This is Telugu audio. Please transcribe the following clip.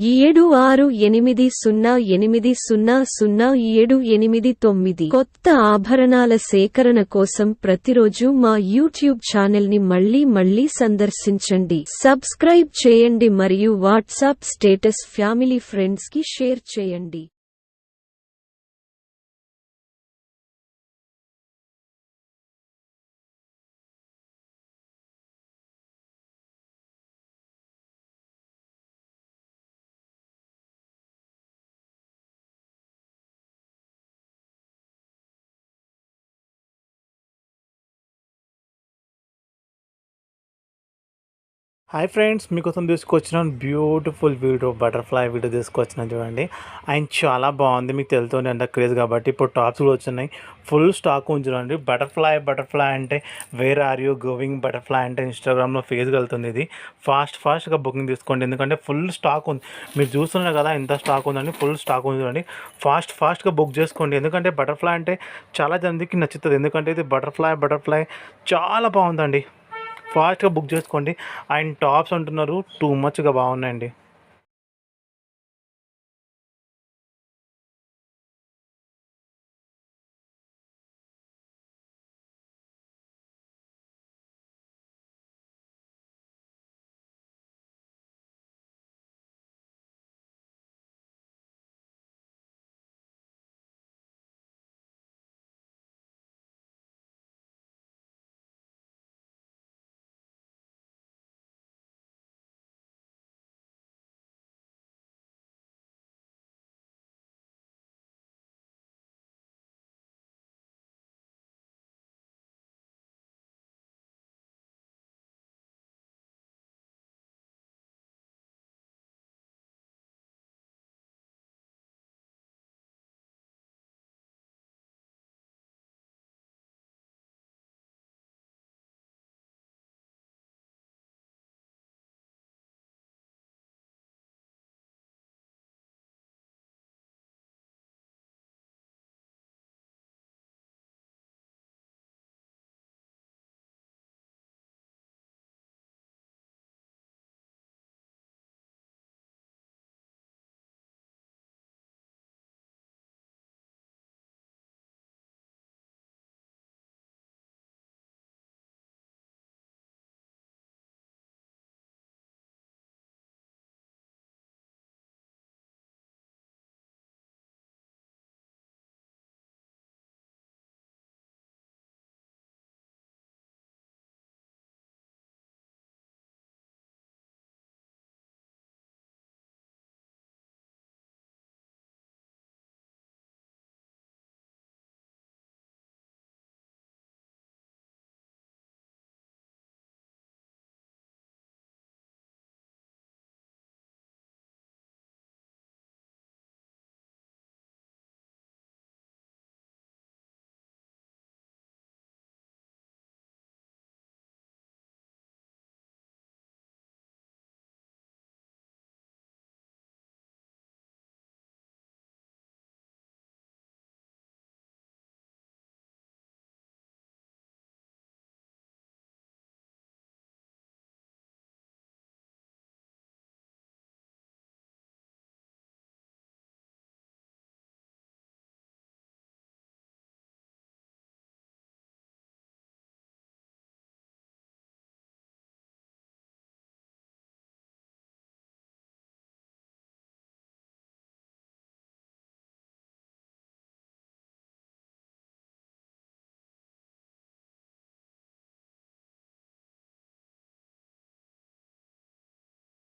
ఏడు ఆరు ఎనిమిది సున్నా ఎనిమిది సున్నా సున్నా ఏడు ఎనిమిది తొమ్మిది. కొత్త ఆభరణాల సేకరణ కోసం ప్రతిరోజు మా యూట్యూబ్ ఛానల్ని మళ్ళీ మళ్ళీ సందర్శించండి. సబ్స్క్రైబ్ చేయండి మరియు వాట్సాప్ స్టేటస్ ఫ్యామిలీ ఫ్రెండ్స్కి షేర్ చేయండి. హాయ్ ఫ్రెండ్స్ మీకోసం తీసుకొచ్చిన బ్యూటిఫుల్ వీడియో బటర్ఫ్లై వీడియో తీసుకొచ్చిన చూడండి. ఆయన చాలా బాగుంది మీకు తెలుస్తుంది అంత క్రేజ్ కాబట్టి ఇప్పుడు టాప్స్ కూడా వచ్చినాయి. ఫుల్ స్టాక్ ఉంది చూడండి. బటర్ఫ్లై బటర్ఫ్లై అంటే where are you going butterfly అంటే ఇన్స్టాగ్రామ్లో ఫేజ్ వెళ్తుంది ఇది. ఫాస్ట్ ఫాస్ట్గా బుకింగ్ తీసుకోండి. ఎందుకంటే ఫుల్ స్టాక్ ఉంది. మీరు చూస్తున్నారు కదా ఎంత స్టాక్ ఉందండి ఫుల్ స్టాక్ ఉంది చూడండి. ఫాస్ట్ ఫాస్ట్గా బుక్ చేసుకోండి. ఎందుకంటే బటర్ఫ్లై అంటే చాలా మందికి నచ్చుతుంది. ఎందుకంటే ఇది బటర్ఫ్లై బటర్ఫ్లై చాలా బాగుందండి. ఫాస్ట్గా బుక్ చేసుకోండి. అండ్ టాప్స్ అంటున్నారు. టూ మచ్గా బాగున్నాయండి.